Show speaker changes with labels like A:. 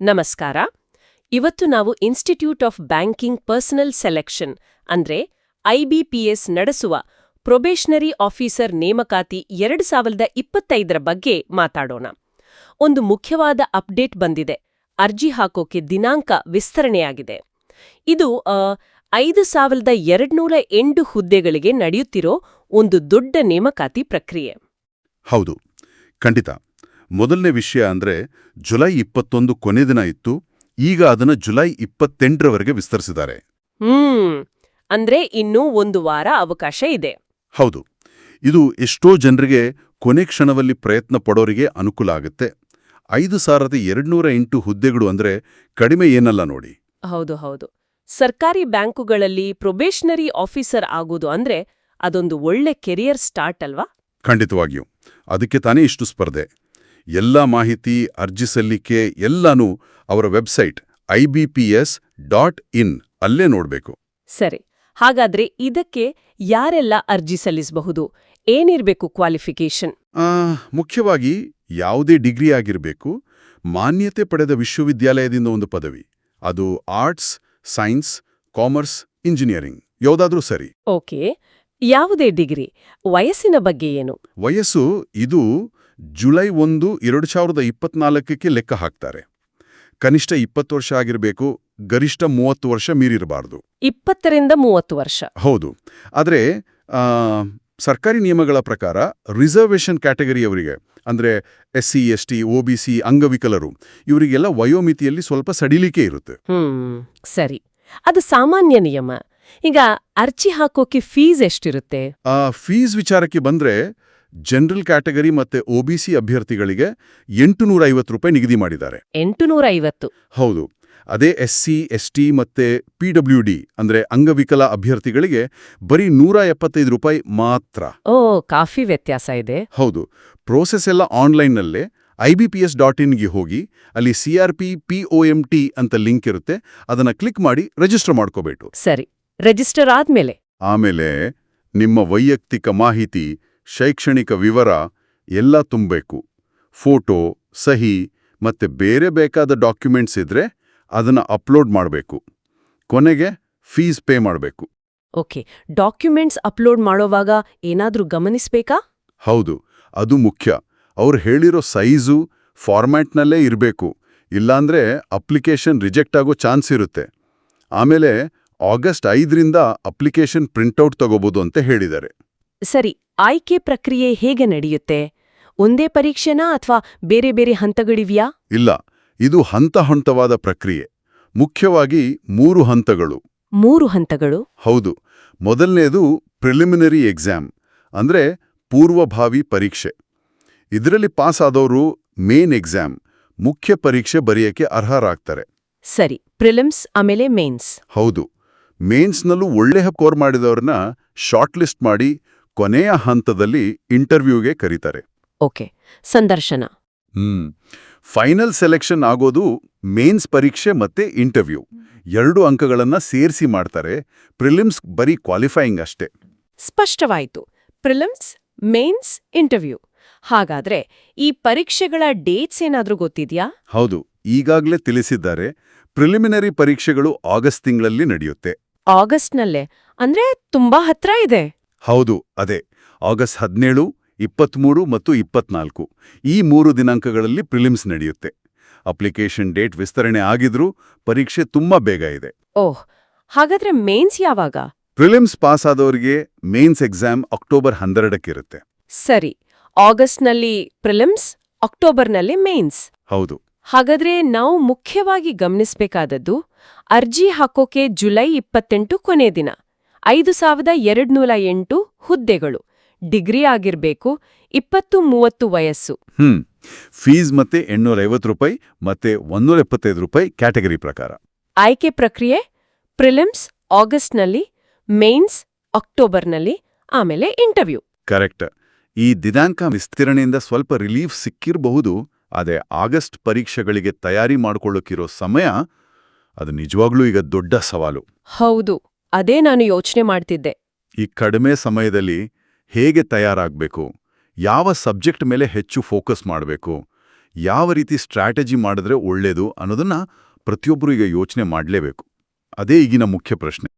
A: ನಮಸ್ಕಾರ. ಇವತ್ತು ನಾವು institute of banking personnel selection ಅಂದ್ರೆ ಐಬಿಪಿಎಸ್ ನಡೆಸುವ ಪ್ರೊಬೇಷನರಿ ಆಫೀಸರ್ ನೇಮಕಾತಿ ಎರಡು ಸಾವಿರದ ಇಪ್ಪತ್ತೈದರ ಬಗ್ಗೆ ಮಾತಾಡೋಣ. ಒಂದು ಮುಖ್ಯವಾದ ಅಪ್ಡೇಟ್ ಬಂದಿದೆ. ಅರ್ಜಿ ಹಾಕೋಕೆ ದಿನಾಂಕ ವಿಸ್ತರಣೆಯಾಗಿದೆ. ಇದು ಐದು ಸಾವಿರದ ಎರಡ್ನೂರ ಎಂಟು ಹುದ್ದೆಗಳಿಗೆ ನಡೆಯುತ್ತಿರೋ ಒಂದು ದೊಡ್ಡ ನೇಮಕಾತಿ ಪ್ರಕ್ರಿಯೆ.
B: ಹೌದು. ಖಂಡಿತ. ಮೊದಲನೇ ವಿಷಯ ಅಂದ್ರೆ ಜುಲೈ ಇಪ್ಪತ್ತೊಂದು ಕೊನೆ ದಿನ ಇತ್ತು. ಈಗ ಅದನ್ನ ಜುಲೈ ಇಪ್ಪತ್ತೆಂಟರವರೆಗೆ ವಿಸ್ತರಿಸಿದ್ದಾರೆ.
A: ಹ್ಮ್. ಅಂದ್ರೆ ಇನ್ನೂ ಒಂದು ವಾರ ಅವಕಾಶ ಇದೆ.
B: ಹೌದು. ಇದು ಎಷ್ಟೋ ಜನರಿಗೆ ಕೊನೆ ಕ್ಷಣದಲ್ಲಿ ಪ್ರಯತ್ನ ಪಡೋರಿಗೆ ಅನುಕೂಲ ಆಗುತ್ತೆ. ಐದು ಸಾವಿರದ ಎರಡ್ನೂರ ಎಂಟು ಹುದ್ದೆಗಳು ಅಂದ್ರೆ ಕಡಿಮೆ ಏನಲ್ಲ ನೋಡಿ.
A: ಹೌದು ಹೌದು. ಸರ್ಕಾರಿ ಬ್ಯಾಂಕುಗಳಲ್ಲಿ ಪ್ರೊಬೇಷನರಿ ಆಫೀಸರ್ ಆಗೋದು ಅಂದ್ರೆ ಅದೊಂದು ಒಳ್ಳೆ ಕೆರಿಯರ್ ಸ್ಟಾರ್ಟ್ ಅಲ್ವಾ?
B: ಖಂಡಿತವಾಗಿಯೂ. ಅದಕ್ಕೆ ತಾನೇ ಇಷ್ಟು ಸ್ಪರ್ಧೆ. ಎಲ್ಲ ಮಾಹಿತಿ ಅರ್ಜಿ ಸಲ್ಲಿಕೆ ಎಲ್ಲನೂ ಅವರ website I B P S dot in ಅಲ್ಲೇ ನೋಡಬೇಕು.
A: ಸರಿ ಹಾಗಾದ್ರೆ ಇದಕ್ಕೆ ಯಾರೆಲ್ಲ ಅರ್ಜಿ ಸಲ್ಲಿಸಬಹುದು? ಏನಿರಬೇಕು ಕ್ವಾಲಿಫಿಕೇಶನ್
B: ಮುಖ್ಯವಾಗಿ ಯಾವುದೇ ಡಿಗ್ರಿ ಆಗಿರಬೇಕು ಮಾನ್ಯತೆ ಪಡೆದ ವಿಶ್ವವಿದ್ಯಾಲಯದಿಂದ ಒಂದು ಪದವಿ ಅದು ಆರ್ಟ್ಸ್ ಸೈನ್ಸ್ ಕಾಮರ್ಸ್ ಇಂಜಿನಿಯರಿಂಗ್ ಯಾವುದಾದ್ರೂ ಸರಿ.
A: ಓಕೆ ಯಾವುದೇ ಡಿಗ್ರಿ ವಯಸ್ಸಿನ ಬಗ್ಗೆ ಏನು?
B: ವಯಸ್ಸು ಇದು ಜುಲೈ ಒಂದು ಎರಡು ಸಾವಿರದ ಇಪ್ಪತ್ನಾಲ್ಕಕ್ಕೆ ಲೆಕ್ಕ ಹಾಕ್ತಾರೆ. ಕನಿಷ್ಠ ಇಪ್ಪತ್ತು ವರ್ಷ ಆಗಿರಬೇಕು ಗರಿಷ್ಠ ಮೂವತ್ತು ವರ್ಷ ಮೀರಿರಬಾರ್ದು.
A: ಇಪ್ಪತ್ತರಿಂದ ಮೂವತ್ತು ವರ್ಷ.
B: ಹೌದು. ಆದರೆ ಸರ್ಕಾರಿ ನಿಯಮಗಳ ಪ್ರಕಾರ ರಿಸರ್ವೇಷನ್ ಕ್ಯಾಟಗರಿಯವರಿಗೆ ಅಂದರೆ S C S T O B C ಅಂಗವಿಕಲರು ಇವರಿಗೆಲ್ಲ ವಯೋಮಿತಿಯಲ್ಲಿ ಸ್ವಲ್ಪ ಸಡಿಲಿಕೆ ಇರುತ್ತೆ.
A: ಸರಿ. ಅದು ಸಾಮಾನ್ಯ ನಿಯಮ. ಈಗ ಅರ್ಜಿ ಹಾಕೋಕೆ ಫೀಸ್ ಎಷ್ಟಿರುತ್ತೆ?
B: ಆ ಫೀಸ್ ವಿಚಾರಕ್ಕೆ ಬಂದ್ರೆ ಜನರಲ್ ಕ್ಯಾಟಗರಿ ಮತ್ತೆ ಒ ಬಿ ಸಿ ಅಭ್ಯರ್ಥಿಗಳಿಗೆ ಎಂಟುನೂರ ಐವತ್ತು ರೂಪಾಯಿ ನಿಗದಿ ಮಾಡಿದ್ದಾರೆ.
A: ಎಂಟುನೂರ ಐವತ್ತು
B: ಹೌದು. ಅದೇ ಎಸ್ ಸಿ ಎಸ್ ಟಿ ಮತ್ತೆ ಪಿ ಡಬ್ಲ್ಯೂ ಡಿ ಅಂದ್ರೆ ಅಂಗವಿಕಲ ಅಭ್ಯರ್ಥಿಗಳಿಗೆ ಬರೀ ನೂರ ಎಪ್ಪತ್ತೈದು ರೂಪಾಯಿ ಮಾತ್ರ.
A: ಓ ಕಾಫಿ ವ್ಯತ್ಯಾಸ ಇದೆ.
B: ಹೌದು. ಪ್ರೋಸೆಸ್ ಎಲ್ಲ ಆನ್ಲೈನ್ನಲ್ಲೇ I B P S dot ಇನ್ಗೆ ಹೋಗಿ ಅಲ್ಲಿ C R P P O M T ಅಂತ ಲಿಂಕ್ ಇರುತ್ತೆ. ಅದನ್ನ ಕ್ಲಿಕ್ ಮಾಡಿ ರಿಜಿಸ್ಟರ್ ಮಾಡ್ಕೋಬೇಕು.
A: ಸರಿ. ರಿಜಿಸ್ಟರ್ ಆದ್ಮೇಲೆ.
B: ಆಮೇಲೆ ನಿಮ್ಮ ವೈಯಕ್ತಿಕ ಮಾಹಿತಿ ಶೈಕ್ಷಣಿಕ ವಿವರ ಎಲ್ಲ ತುಂಬಬೇಕು. ಫೋಟೋ ಸಹಿ ಮತ್ತೆ ಬೇರೆ ಬೇಕಾದ ಡಾಕ್ಯುಮೆಂಟ್ಸ್ ಇದ್ರೆ ಅದನ್ನ ಅಪ್ಲೋಡ್ ಮಾಡಬೇಕು. ಕೊನೆಗೆ ಫೀಸ್ ಪೇ ಮಾಡಬೇಕು.
A: ಓಕೆ ಡಾಕ್ಯುಮೆಂಟ್ಸ್ ಅಪ್ಲೋಡ್ ಮಾಡೋವಾಗ ಏನಾದರೂ ಗಮನಿಸಬೇಕಾ?
B: ಹೌದು ಅದು ಮುಖ್ಯ. ಅವ್ರು ಹೇಳಿರೋ ಸೈಜು ಫಾರ್ಮ್ಯಾಟ್ನಲ್ಲೇ ಇರಬೇಕು. ಇಲ್ಲಾಂದ್ರೆ ಅಪ್ಲಿಕೇಶನ್ ರಿಜೆಕ್ಟ್ ಆಗೋ ಚಾನ್ಸ್ ಇರುತ್ತೆ. ಆಮೇಲೆ ಆಗಸ್ಟ್ ಐದರಿಂದ ಅಪ್ಲಿಕೇಶನ್ ಪ್ರಿಂಟೌಟ್ ತಗೋಬೋದು ಅಂತ ಹೇಳಿದ್ದಾರೆ.
A: ಸರಿ ಆಯ್ಕೆ ಪ್ರಕ್ರಿಯೆ ಹೇಗೆ ನಡೆಯುತ್ತೆ? ಒಂದೇ ಪರೀಕ್ಷೆನಾ ಅಥವಾ ಬೇರೆ ಬೇರೆ ಹಂತಗಳಿವ್ಯಾ?
B: ಇಲ್ಲ ಇದು ಹಂತ ಹಂತವಾದ ಪ್ರಕ್ರಿಯೆ. ಮುಖ್ಯವಾಗಿ ಮೂರು ಹಂತಗಳು.
A: ಮೂರು ಹಂತಗಳು?
B: ಹೌದು ಮೊದಲನೇದು ಪ್ರಿಲಿಮಿನರಿ ಎಕ್ಸಾಮ್ ಅಂದ್ರೆ ಪೂರ್ವಭಾವಿ ಪರೀಕ್ಷೆ. ಇದರಲ್ಲಿ ಪಾಸ್ ಆದವರು ಮೇನ್ ಎಕ್ಸಾಮ್ ಮುಖ್ಯ ಪರೀಕ್ಷೆ ಬರೆಯಕ್ಕೆ ಅರ್ಹರಾಗ್ತಾರೆ.
A: ಸರಿ ಪ್ರಿಲಿಮ್ಸ್ ಆಮೇಲೆ ಮೇನ್ಸ್.
B: ಹೌದು ಮೇನ್ಸ್ನಲ್ಲೂ ಒಳ್ಳೆ ಕೋರ್ ಮಾಡಿದವ್ರನ್ನ ಶಾರ್ಟ್ ಲಿಸ್ಟ್ ಮಾಡಿ ಕೊನೆಯ ಹಂತದಲ್ಲಿ ಇಂಟರ್ವ್ಯೂಗೆ ಕರೀತಾರೆ.
A: ಓಕೆ ಸಂದರ್ಶನ.
B: ಹ್ಮ್ ಫೈನಲ್ ಸೆಲೆಕ್ಷನ್ ಆಗೋದು ಮೇನ್ಸ್ ಪರೀಕ್ಷೆ ಮತ್ತೆ ಇಂಟರ್ವ್ಯೂ. ಎರಡು ಅಂಕಗಳನ್ನ ಸೇರಿಸಿ ಮಾಡ್ತಾರೆ ಪ್ರಿಲಿಮ್ಸ್ ಬರೀ ಕ್ವಾಲಿಫೈಯಿಂಗ್ ಅಷ್ಟೇ.
A: ಸ್ಪಷ್ಟವಾಯಿತು ಪ್ರಿಲಿಮ್ಸ್ ಮೇನ್ಸ್ ಇಂಟರ್ವ್ಯೂ. ಹಾಗಾದ್ರೆ ಈ ಪರೀಕ್ಷೆಗಳ ಡೇಟ್ಸ್ ಏನಾದ್ರೂ ಗೊತ್ತಿದ್ಯಾ?
B: ಹೌದು ಈಗಾಗಲೇ ತಿಳಿಸಿದ್ದಾರೆ ಪ್ರಿಲಿಮಿನರಿ ಪರೀಕ್ಷೆಗಳು ಆಗಸ್ಟ್ ತಿಂಗಳಲ್ಲಿ ನಡೆಯುತ್ತೆ.
A: ಆಗಸ್ಟ್ನಲ್ಲೇ? ಅಂದ್ರೆ ತುಂಬಾ ಹತ್ರ ಇದೆ.
B: ಹೌದು ಅದೇ. ಆಗಸ್ಟ್ ಹದಿನೇಳು ಇಪ್ಪತ್ತ್ಮೂರು ಮತ್ತು ಇಪ್ಪತ್ನಾಲ್ಕು ಈ ಮೂರು ದಿನಾಂಕಗಳಲ್ಲಿ ಪ್ರಿಲಿಮ್ಸ್ ನಡೆಯುತ್ತೆ. ಅಪ್ಲಿಕೇಶನ್ ಡೇಟ್ ವಿಸ್ತರಣೆ ಆಗಿದ್ರೂ ಪರೀಕ್ಷೆ ತುಂಬಾ ಬೇಗ ಇದೆ.
A: ಓಹ್ ಹಾಗಾದ್ರೆ ಮೇನ್ಸ್ ಯಾವಾಗ?
B: ಪ್ರಿಲಿಮ್ಸ್ ಪಾಸ್ ಆದವರಿಗೆ ಮೇನ್ಸ್ ಎಕ್ಸಾಮ್ ಅಕ್ಟೋಬರ್ ಹನ್ನೆರಡಕ್ಕಿರುತ್ತೆ.
A: ಸರಿ ಆಗಸ್ಟ್ನಲ್ಲಿ ಪ್ರಿಲಿಮ್ಸ್ ಅಕ್ಟೋಬರ್ನಲ್ಲಿ ಮೇನ್ಸ್
B: ಹೌದು.
A: ಹಾಗಾದ್ರೆ ನಾವು ಮುಖ್ಯವಾಗಿ ಗಮನಿಸಬೇಕಾದದ್ದು ಅರ್ಜಿ ಹಾಕೋಕೆ ಜುಲೈ ಇಪ್ಪತ್ತೆಂಟು ಕೊನೆ ದಿನ. ಐದು ಸಾವಿರದ ಎರಡ್ನೂರ ಎಂಟು ಹುದ್ದೆಗಳು. ಡಿಗ್ರಿ ಆಗಿರ್ಬೇಕು ಇಪ್ಪತ್ತು ಮೂವತ್ತು ವಯಸ್ಸು.
B: ಹ್ಮ್. ಫೀಸ್ ಮತ್ತೆ ಎಂಟುನೂರ ಐವತ್ತು ರೂಪಾಯಿ ಮತ್ತೆ ಒಂದೂರ ಎಪ್ಪತ್ತೈದು ರೂಪಾಯಿ ಕ್ಯಾಟಗರಿ ಪ್ರಕಾರ.
A: ಆಯ್ಕೆ ಪ್ರಕ್ರಿಯೆ ಪ್ರಿಲಿಮ್ಸ್ ಆಗಸ್ಟ್ನಲ್ಲಿ ಮೇನ್ಸ್ ಅಕ್ಟೋಬರ್ನಲ್ಲಿ ಆಮೇಲೆ ಇಂಟರ್ವ್ಯೂ.
B: ಕರೆಕ್ಟ್. ಈ ದಿನಾಂಕ ವಿಸ್ತರಣೆಯಿಂದ ಸ್ವಲ್ಪ ರಿಲೀಫ್ ಸಿಕ್ಕಿರಬಹುದು ಅದೇ ಆಗಸ್ಟ್ ಪರೀಕ್ಷೆಗಳಿಗೆ ತಯಾರಿ ಮಾಡ್ಕೊಳ್ಳೋಕಿರೋ ಸಮಯ ಅದು ನಿಜವಾಗ್ಲೂ ಈಗ ದೊಡ್ಡ ಸವಾಲು.
A: ಹೌದು. ಅದೇ ನಾನು ಯೋಚನೆ ಮಾಡ್ತಿದ್ದೆ.
B: ಈ ಕಡಿಮೆ ಸಮಯದಲ್ಲಿ ಹೇಗೆ ತಯಾರಾಗಬೇಕು? ಯಾವ ಸಬ್ಜೆಕ್ಟ್ ಮೇಲೆ ಹೆಚ್ಚು ಫೋಕಸ್ ಮಾಡಬೇಕು? ಯಾವ ರೀತಿ ಸ್ಟ್ರಾಟಜಿ ಮಾಡಿದ್ರೆ ಒಳ್ಳೇದು ಅನ್ನೋದನ್ನ ಪ್ರತಿಯೊಬ್ಬರು ಈಗ ಯೋಚನೆ ಮಾಡಲೇಬೇಕು. ಅದೇ ಈಗಿನ ಮುಖ್ಯ ಪ್ರಶ್ನೆ.